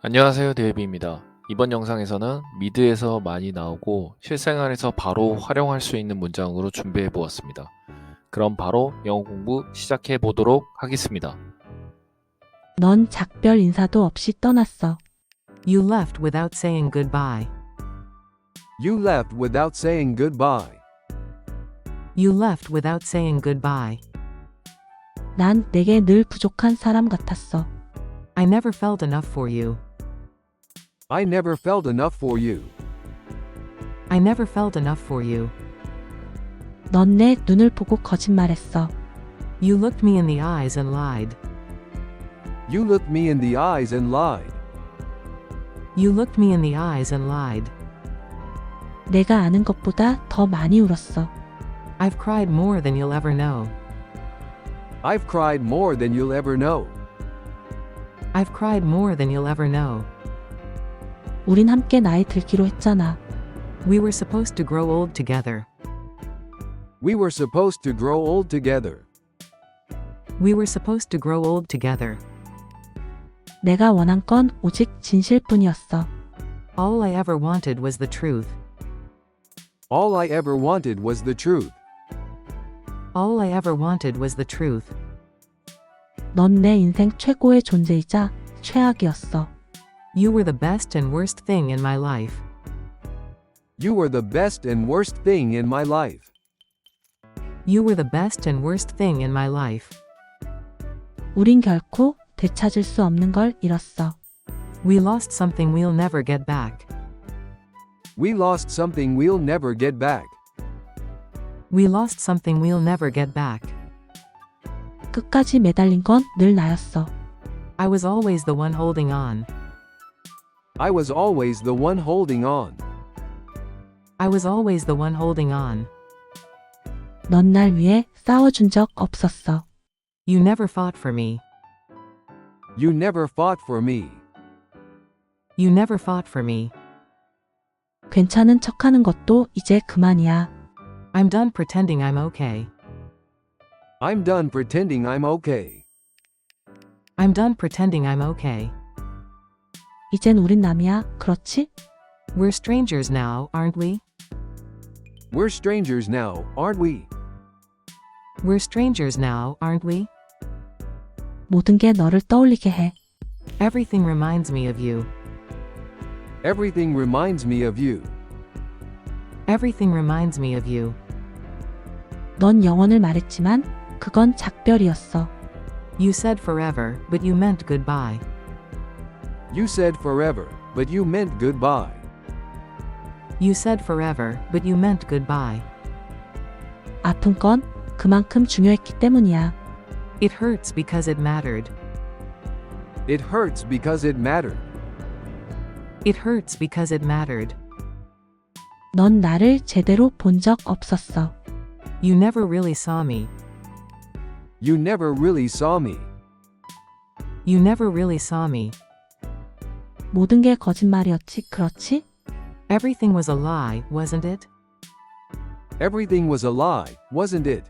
안녕하세요 데이비입니다. 이번 영상에서는 미드에서 많이 나오고 실생활에서 바로 활용할 수 있는 문장으로 준비해 보았습니다. 그럼 바로 영어 공부 시작해 보도록 하겠습니다. 넌 작별 인사도 없이 떠났어. You left without saying goodbye. You left without saying goodbye. You left without saying goodbye. 난 내게 늘 부족한 사람 같았어. I never felt enough for you. I never felt enough for you. I never felt enough for you. 넌 내 눈을 보고 거짓말했어. You looked me in the eyes and lied. You looked me in the eyes and lied. You looked me in the eyes and lied. 내가 아는 것보다 더 많이 울었어. I've cried more than you'll ever know. I've cried more than you'll ever know. I've cried more than you'll ever know. 우린 함께 나이 들기로 했잖아. We were supposed to grow old together. We were supposed to grow old together. We were supposed to grow old together. 내가 원한 건 오직 진실뿐이었어. All I ever wanted was the truth. All I ever wanted was the truth. All I ever wanted was the truth. 넌 내 인생 최고의 존재이자 최악이었어. You were the best and worst thing in my life. You were the best and worst thing in my life. You were the best and worst thing in my life. 우린 결코 되찾을 수 없는 걸 잃었어. We lost something we'll never get back. We lost something we'll never get back. We lost something we'll never get back. 끝까지 매달린 건 늘 나였어. I was always the one holding on. I was always the one holding on. I was always the one holding on. 넌 날 위해 싸워준 적 없었어. You never fought for me. You never fought for me. You never fought for me. 괜찮은 척하는 것도 이제 그만이야. I'm done pretending I'm okay. I'm done pretending I'm okay. I'm done pretending I'm okay. 이젠 우린 남이야. 그렇지? We're strangers now, aren't we? We're strangers now, aren't we? We're strangers now, aren't we? 모든 게 너를 떠올리게 해. Everything reminds me of you. Everything reminds me of you. Everything reminds me of you. 넌 영원을 말했지만 그건 작별이었어. You said forever, but you meant goodbye. You said forever, but you meant goodbye. You said forever, but you meant goodbye. 아픈 건 그만큼 중요했기 때문이야. It hurts because it mattered. It hurts because it mattered. It hurts because it mattered. 넌 나를 제대로 본 적 없었어. You never really saw me. You never really saw me. You never really saw me. 모든 게 거짓말이었지, 그렇지? Everything was a lie, wasn't it? Everything was a lie, wasn't it?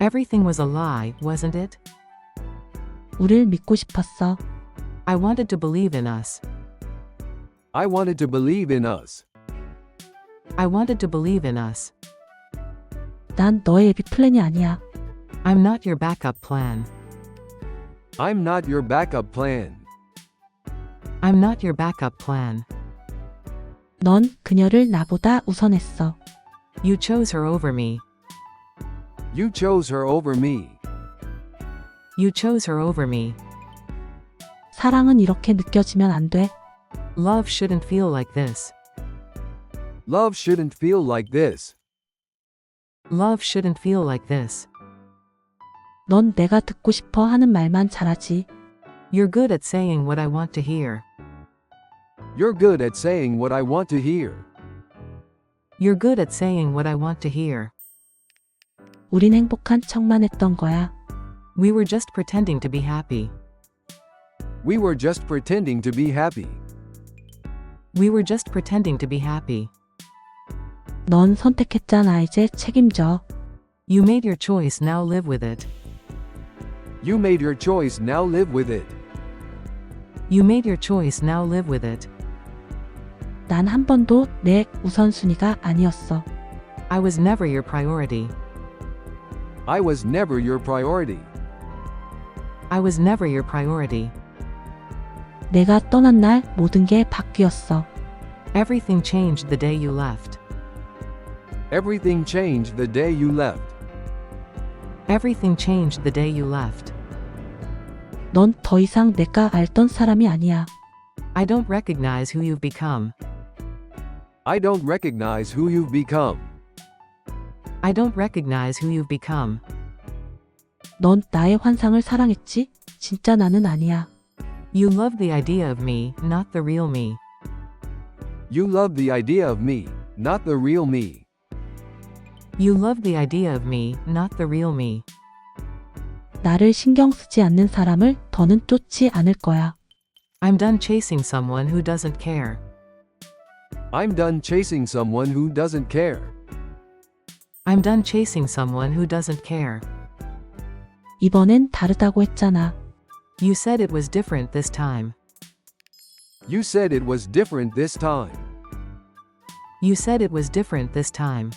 Everything was a lie, wasn't it? 우릴 믿고 싶었어. I wanted to believe in us. I wanted to believe in us. I wanted to believe in us. 난 너의 예비 플랜이 아니야. I'm not your backup plan. I'm not your backup plan. I'm not your backup plan. 넌 그녀를 나보다 우선했어. You chose her over me. You chose her over me. You chose her over me. 사랑은 이렇게 느껴지면 안 돼. Love shouldn't feel like this. Love shouldn't feel like this. Love shouldn't feel like this. 넌 내가 듣고 싶어 하는 말만 잘하지. You're good at saying what I want to hear. You're good at saying what I want to hear. You're good at saying what I want to hear. 우린 행복한 척만 했던 거야. We were just pretending to be happy. We were just pretending to be happy. We were just pretending to be happy. 넌 선택했잖아. 이제 책임져. You made your choice, now live with it. You made your choice, now live with it. You made your choice, now live with it. 난 한 번도 내 우선순위가 아니었어. I was never your priority. I was never your priority. I was never your priority. 내가 떠난 날 모든 게 바뀌었어. Everything changed the day you left. Everything changed the day you left. Everything changed the day you left. 넌 더 이상 내가 알던 사람이 아니야. I don't recognize who you've become. I don't recognize who you've become. I don't recognize who you've become. 넌 나의 환상을 사랑했지? 진짜 나는 아니야. You love the idea of me, not the real me. You love the idea of me, not the real me. You love the idea of me, not the real me. 나를 신경 쓰지 않는 사람을 더는 쫓지 않을 거야. I'm done chasing someone who doesn't care. I'm done chasing someone who doesn't care. I'm done chasing someone who doesn't care. 이번엔 다르다고 했잖아. You said it was different this time. You said it was different this time. You said it was different this time.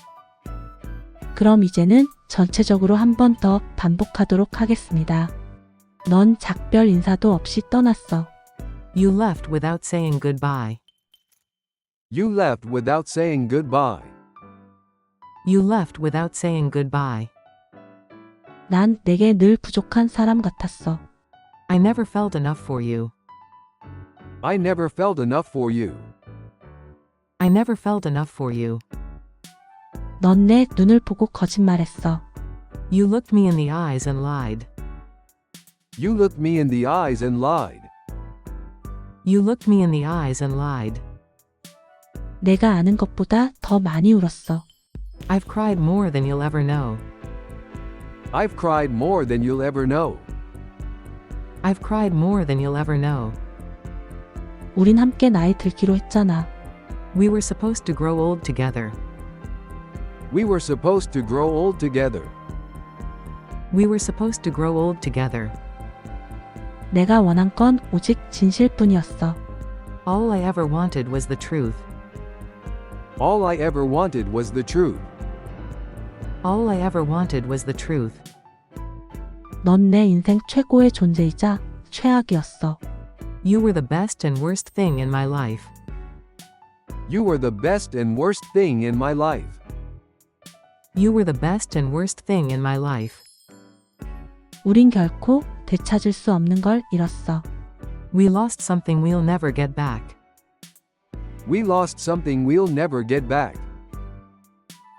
그럼 이제는 전체적으로 한 번 더 반복하도록 하겠습니다. 넌 작별 인사도 없이 떠났어. You left without saying goodbye. You left without saying goodbye. You left without saying goodbye. 난 내게 늘 부족한 사람 같았어. I never felt enough for you. I never felt enough for you. I never felt enough for you. 넌 내 눈을 보고 거짓말했어. You looked me in the eyes and lied. You looked me in the eyes and lied. You looked me in the eyes and lied. 내가 아는 것보다 더 많이 울었어. I've cried more than you'll ever know. I've cried more than you'll ever know. I've cried more than you'll ever know. 우린 함께 나이 들기로 했잖아. We were supposed to grow old together. We were supposed to grow old together. We were supposed to grow old together. 내가 원한 건 오직 진실뿐이었어. All I ever wanted was the truth. All I ever wanted was the truth. All I ever wanted was the truth. 넌 내 인생 최고의 존재이자 최악이었어. You were the best and worst thing in my life. You were the best and worst thing in my life. You were the best and worst thing in my life. 우린 결코 되찾을 수 없는 걸 잃었어. We lost something we'll never get back. We lost something we'll never get back.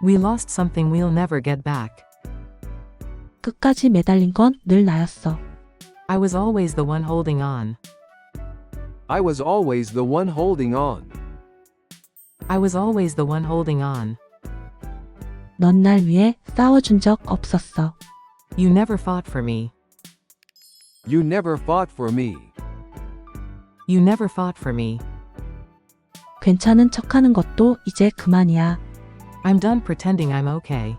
We lost something we'll never get back. 끝까지 매달린 건 늘 나였어. I was always the one holding on. I was always the one holding on. I was always the one holding on. 넌 날 위해 싸워준 적 없었어. You never fought for me. You never fought for me. You never fought for me. 괜찮은 척하는 것도 이제 그만이야. I'm done pretending I'm okay.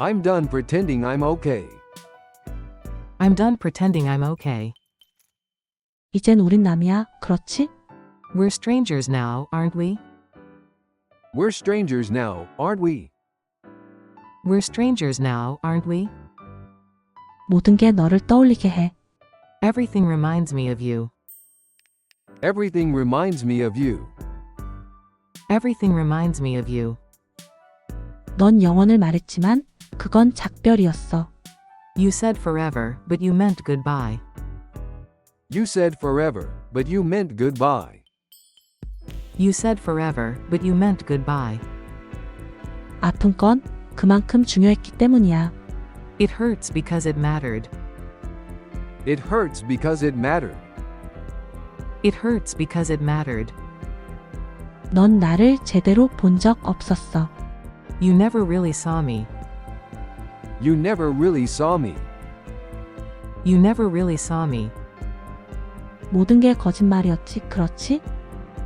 I'm done pretending I'm okay. I'm done pretending I'm okay. 이젠 우린 남이야. 그렇지? We're strangers now, aren't we? We're strangers now, aren't we? We're strangers now, aren't we? 모든 게 너를 떠올리게 해. Everything reminds me of you. Everything reminds me of you. Everything reminds me of you. 넌 영원을 말했지만 그건 작별이었어. You said forever, but you meant goodbye. You said forever, but you meant goodbye. You said forever, but you meant goodbye. 아픈 건 그만큼 중요했기 때문이야. It hurts because it mattered. It hurts because it mattered. It hurts because it mattered. 넌 나를 제대로 본 적 없었어. You never really saw me. You never really saw me. You never really saw me. 모든 게 거짓말이었지, 그렇지?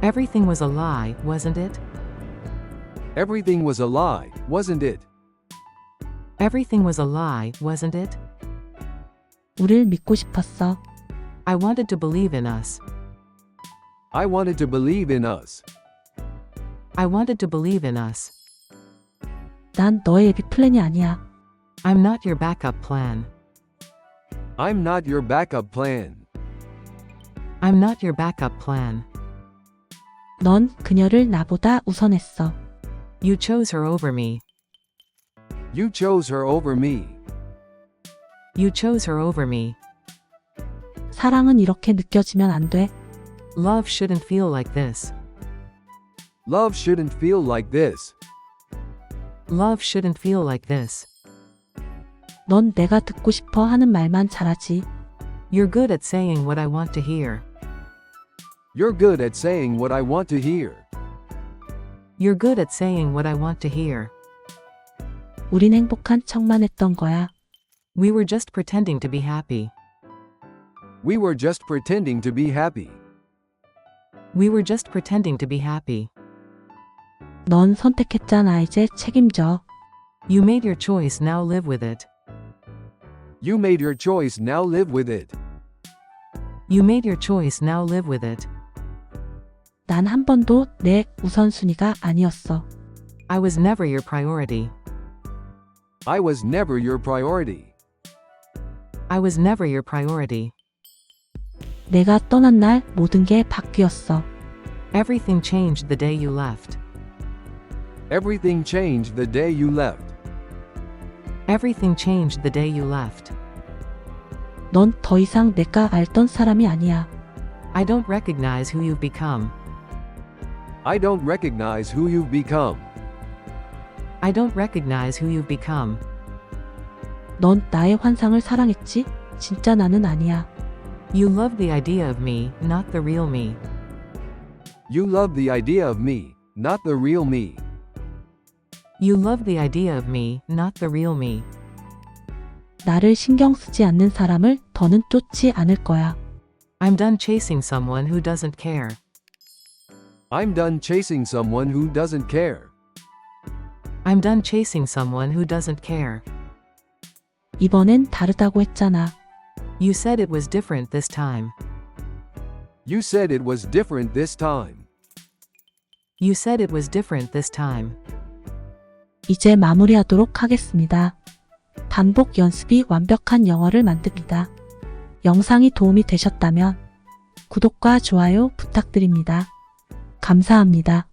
Everything was a lie, wasn't it? Everything was a lie, wasn't it? Everything was a lie, wasn't it? 우릴 믿고 싶었어. I wanted to believe in us. I wanted to believe in us. I wanted to believe in us. 난 너의 예비 플랜이 아니야. I'm not your backup plan. I'm not your backup plan. I'm not your backup plan. 넌 그녀를 나보다 우선했어. You chose her over me. You chose her over me. You chose her over me. 사랑은 이렇게 느껴지면 안 돼. Love shouldn't feel like this. Love shouldn't feel like this. Love shouldn't feel like this. 넌 내가 듣고 싶어 하는 말만 잘하지. You're good at saying what I want to hear. You're good at saying what I want to hear. You're good at saying what I want to hear. 우린 행복한 척만 했던 거야. We were just pretending to be happy. We were just pretending to be happy. We were just pretending to be happy. 넌 선택했잖아. 이제 책임져. You made your choice, now live with it. You made your choice, now live with it. You made your choice, now live with it. 난 한 번도 내 우선순위가 아니었어. I was never your priority. I was never your priority. I was never your priority. 내가 떠난 날 모든 게 바뀌었어. Everything changed the day you left. Everything changed the day you left. Everything changed the day you left. 넌 더 이상 내가 알던 사람이 아니야. I don't recognize who you've become. I don't recognize who you've become. I don't recognize who you've become. 넌 나의 환상을 사랑했지? 진짜 나는 아니야. You love the idea of me, not the real me. You love the idea of me, not the real me. You love the idea of me, not the real me. 나를 신경 쓰지 않는 사람을 더는 쫓지 않을 거야. I'm done chasing someone who doesn't care. I'm done chasing someone who doesn't care. I'm done chasing someone who doesn't care. 이번엔 다르다고 했잖아. You said it was different this time. You said it was different this time. You said it was different this time. 이제 마무리하도록 하겠습니다. 반복 연습이 완벽한 영어를 만듭니다. 영상이 도움이 되셨다면 구독과 좋아요 부탁드립니다. 감사합니다.